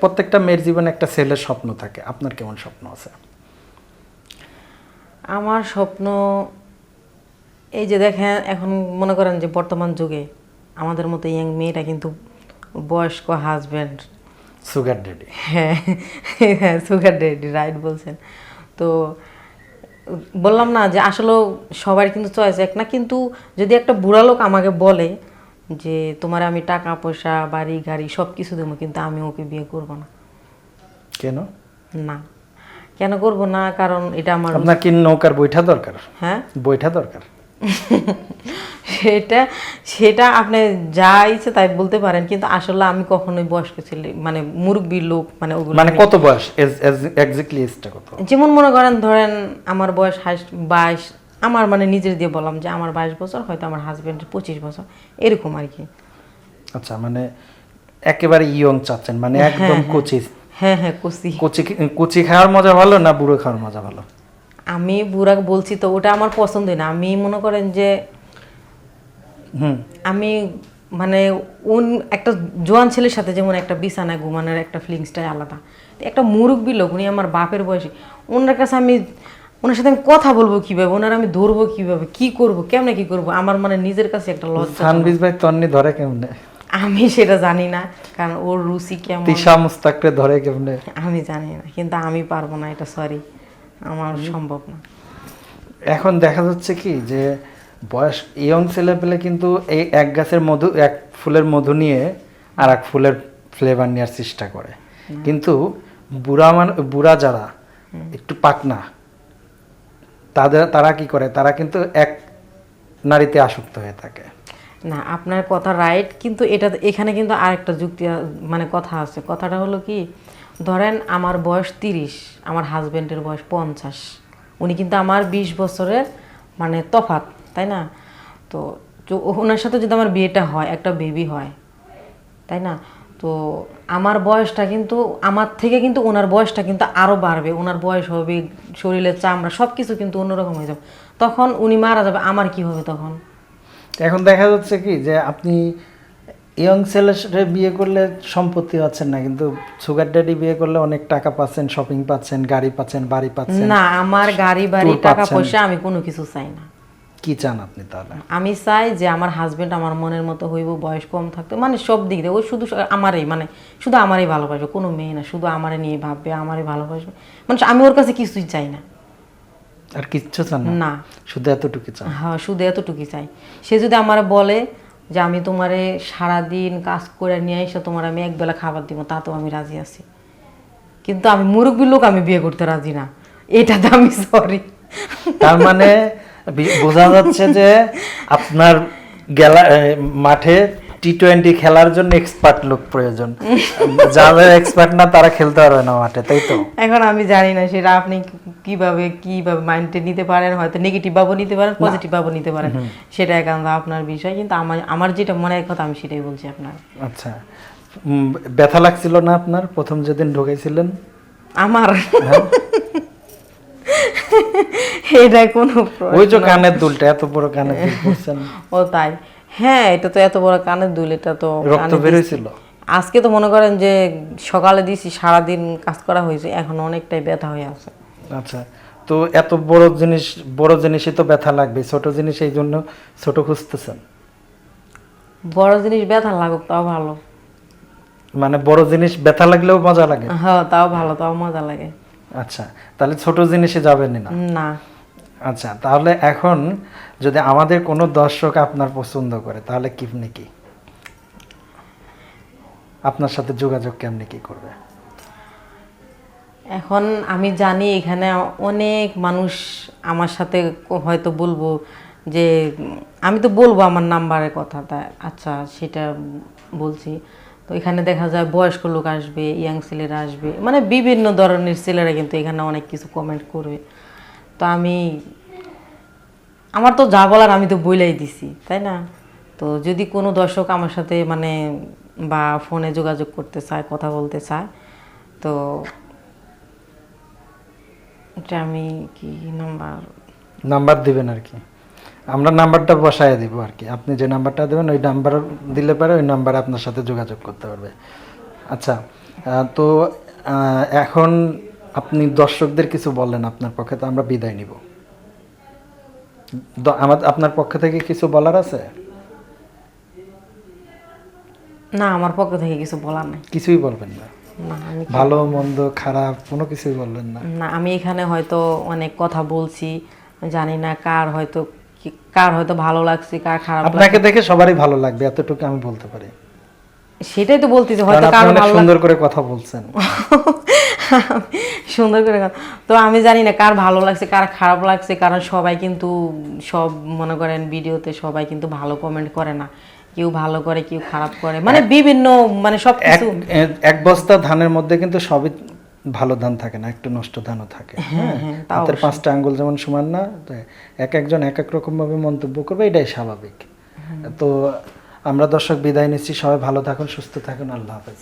প্রত্যেকটা মেয়ের জীবনে একটা ছেলের স্বপ্ন থাকে। আপনার কেমন স্বপ্ন আছে? আমার স্বপ্ন এই যে দেখেন এখন মনে করেন যে বর্তমান যুগে আমাদের মতো ইয়াং মেয়েরা কিন্তু বয়স্ক হাজব্যান্ড সুগার ডেডি হ্যাঁ হ্যাঁ সুগার ডেডি রাইট বলছেন। তো বললাম না যে আসলে সবার কিন্তু চয়েস এক না কিন্তু যদি একটা বুড়া লোক আমাকে বলে যে তোমার আমি টাকা পয়সা বাড়ি গাড়ি সব কিছু দেবো কিন্তু আমি ওকে বিয়ে করব না। কেন? না। কেন করব না? কারণ এটা আমার আপনার কি নৌকার বইটা দরকার? হ্যাঁ? বইটা দরকার? সেটা সেটা আপনি যা ইচ্ছে তাই বলতে পারেন কিন্তু আসলে আমি কখনোই বয়স্ক ছেলে মানে মুরব্বী লোক মানে ওগুলো মানে কত বয়স? এক্স্যাক্টলি এজটা কত? যেমন মনে করেন ধরেন আমার বয়স বাইশ আমার মানে নিজের দিয়ে বললাম যে আমার বাইশ বছর হয়তো আমার হাজবেন্ডের পঁচিশ বছর এরকম আর কি। আচ্ছা মানে একেবারে ইয়ং চাচ্ছেন মানে একদম কচি। হ্যাঁ হ্যাঁ কুসি কচি কচি খাওয়ার মজা ভালো না বুড়ো খাওয়ার মজা ভালো? আমি বুড়া বলছি তো ওটা আমার পছন্দই না। আমি মনে করেন যে হুম। আমি মানে উন একটা জোয়ান ছেলের সাথে যেমন একটা বিছানায় ঘুমানোর একটা ফিলিংসটাই আলাদা। একটা মুরব্বী লোক উনি আমার বাপের বয়সী ওনার কাছে আমি ওনার সাথে আমি কথা বলব কীভাবে? ওনার আমি ধরবো কীভাবে? কি করব? কেমনে কি করব? আমার মানে নিজের কাছে একটা লজ্জা সানবিজ ভাই তন্নি ধরে কেমনে? আমি সেটা জানি না কারণ ওর রুচি কেমন? তিশা মুস্তাকরে ধরে কেমনে? আমি জানি না কিন্তু আমি পারব না এটা সরি আমার সম্ভব না। এখন দেখা যাচ্ছে কি যে বয়স ইয়ং ছেলে পেলে কিন্তু এই এক গাছের মধু এক ফুলের মধু নিয়ে আর এক ফুলের ফ্লেভার নেওয়ার চেষ্টা করে। কিন্তু বুড়া মান বুড়া যারা একটু পাকনা তাদের, তারা কি করে? তারা কিন্তু এক নারীতে আসক্ত হয়ে থাকে। না, আপনার কথা রাইট কিন্তু এটা, এখানে কিন্তু আরেকটা যুক্তি মানে কথা আছে। কথাটা হলো কি, ধরেন আমার বয়স তিরিশ, আমার হাজবেন্ডের বয়স পঞ্চাশ। উনি কিন্তু আমার বিশ বছরের মানে তফাত তাই না? তো ওনার সাথে যদি আমার বিয়েটা হয়, একটা বেবি হয়, তাই না? তো আমার বয়সটা কিন্তু আমার থেকে কিন্তু ওনার বয়সটা কিন্তু আরও বাড়বে। ওনার বয়স হবে শরীরের চামড়া সব কিছু কিন্তু অন্যরকম হয়ে যাবে। তখন উনি মারা যাবে আমার কি হবে তখন? এখন দেখা যাচ্ছে কি যে আপনি ইয়ং ছেলের বিয়ে করলে সম্পত্তি পাচ্ছেন না কিন্তু সুগার ড্যাডি বিয়ে করলে অনেক টাকা পাচ্ছেন শপিং পাচ্ছেন গাড়ি পাচ্ছেন বাড়ি পাচ্ছেন না আমার গাড়ি বাড়ি টাকা পয়সা আমি কোনো কিছু চাই না। কি চান আপনি তাহলে? আমি চাই যে আমার হাজবেন্ড আমার মনের মতো হইব বয়স কম থাকতে মানে সব দিক দিয়ে ওই শুধু আমারই মানে শুধু আমারই ভালোবাসবে কোনো মেয়ে না শুধু আমারে নিয়ে ভাববে আমারই ভালোবাসবে। মানে আমি ওর কাছে কিছুই চাই না। আর কিচ্ছু চান না? না। শুধু এতটুকু চান? হ্যাঁ শুধু এতটুকুই চাই। সে যদি আমার বলে যে আমি তোমারে সারাদিন কাজ করে নিয়ে এসে তোমার আমি একবেলা খাবার দিব তাতেও আমি রাজি আছি। কিন্তু আমি মুরব্বী লোক আমি বিয়ে করতে রাজি না। এটাতে আমি সরি তার মানে বোঝা যাচ্ছে যে আপনার গেলা মাঠে টি টোয়েন্টি খেলার জন্য এক্সপার্ট লোক প্রয়োজন। যাদের এক্সপার্ট না তারা খেলতে পারবে না মাঠে তাই তো? এখন আমি জানি না সেটা আপনি কীভাবে কীভাবে মাইন্ডে নিতে পারেন হয়তো নেগেটিভ ভাবও নিতে পারেন পজিটিভ ভাবও নিতে পারেন। সেটা একান্ত আপনার বিষয় কিন্তু আমার আমার যেটা মনের কথা আমি সেটাই বলছি আপনার। আচ্ছা। ব্যথা লাগছিল না আপনার? প্রথম যেদিন ঢুকেছিলেন আমার? এটা কোনো ওই যে কানের দুলটা এত বড় কানের দুল ও তাই। হ্যাঁ এটা তো এত বড় কানের দুল এটা তো রক্ত কানে বেরোইছিল? আজকে তো মনে করেন যে সকালে দিয়েছি সারাদিন কাজ করা হয়েছে এখন অনেকটাই ব্যথা হয়ে আছে। আচ্ছা তো এত বড় জিনিস বড় জিনিসই তো ব্যথা লাগবে ছোট জিনিস এই জন্য ছোট খুঁজতেছেন? বড় জিনিস ব্যথা লাগুক তাও ভালো। মানে বড় জিনিস ব্যথা লাগলেও মজা লাগে? হ্যাঁ তাও ভালো তাও মজা লাগে। আচ্ছা তাহলে ছোট জিনিসে যাবেন না? না। আচ্ছা তাহলে এখন যদি আমাদের কোনো দর্শক আপনার পছন্দ করে, তাহলে কিমনি কি? আপনার সাথে যোগাযোগ কেমনি কি করবে? এখন আমি জানি এখানে অনেক মানুষ আমার সাথে হয়তো বলব যে, আমি তো বলব আমার নাম্বারের কথা, তা আচ্ছা সেটা বলছি। তো এখানে দেখা যায় বয়স্ক লোক আসবে ইয়াং ছেলেরা আসবে মানে বিভিন্ন ধরনের ছেলেরা কিন্তু এখানে অনেক কিছু কমেন্ট করবে তো আমি, আমার তো যা বলার আমি তো বইলাই দিছি, তাই না? তো যদি কোনো দর্শক আমার সাথে মানে বা ফোনে যোগাযোগ করতে চায়, কথা বলতে চায়, তো এটা আমি কি নাম্বার? নাম্বার দিবেন আর কি। আমরা নাম্বারটা বসায় দিব আর কি। আপনি যে নাম্বারটা দেবেন, ওই নাম্বার দিলে পারে ওই নাম্বারে আপনার সাথে যোগাযোগ করতে পারবে। আচ্ছা তো এখন আপনি দর্শকদের কিছু বললেন আপনার পক্ষে তো আমরা বিদায় নিব। আমার আপনার পক্ষ থেকে কিছু বলার আছে? না আমার পক্ষ থেকে কিছু বলার নেই। কিছুই বলবেন না? না ভালো মন্দ খারাপ কোনো কিছুই বললেন না? না আমি এখানে হয়তো অনেক কথা বলছি জানি না কার হয়তো কার হয়তো ভালো লাগছে কার খারাপ আপনাকে দেখে সবারই ভালো লাগবে এতটুকু আমি বলতে পারি। সেটাই তো বলতেছি কারণ হয়তো আপনি কার সুন্দর করে কথা বলছেন। সুন্দর করে তো আমি জানি না কার ভালো লাগছে কার খারাপ লাগছে কারণ সবাই কিন্তু সব মনে করেন ভিডিওতে সবাই কিন্তু ভালো কমেন্ট করে না। কেউ ভালো করে কেউ খারাপ করে। মানে বিভিন্ন মানে সব এক কিছু এক বস্তা ধানের মধ্যে কিন্তু সবই ভালো ধান থাকে না একটু নষ্ট ধানও থাকে। হ্যাঁ হ্যাঁ, তা হাতের পাঁচটা আঙ্গুল যেমন সমান না এক একজন এক এক রকম ভাবে মন্তব্য করবে এটাই স্বাভাবিক। তো আমরা দর্শক বিদায় নিচ্ছি। সবাই ভালো থাকুন সুস্থ থাকুন। আল্লাহ হাফেজ।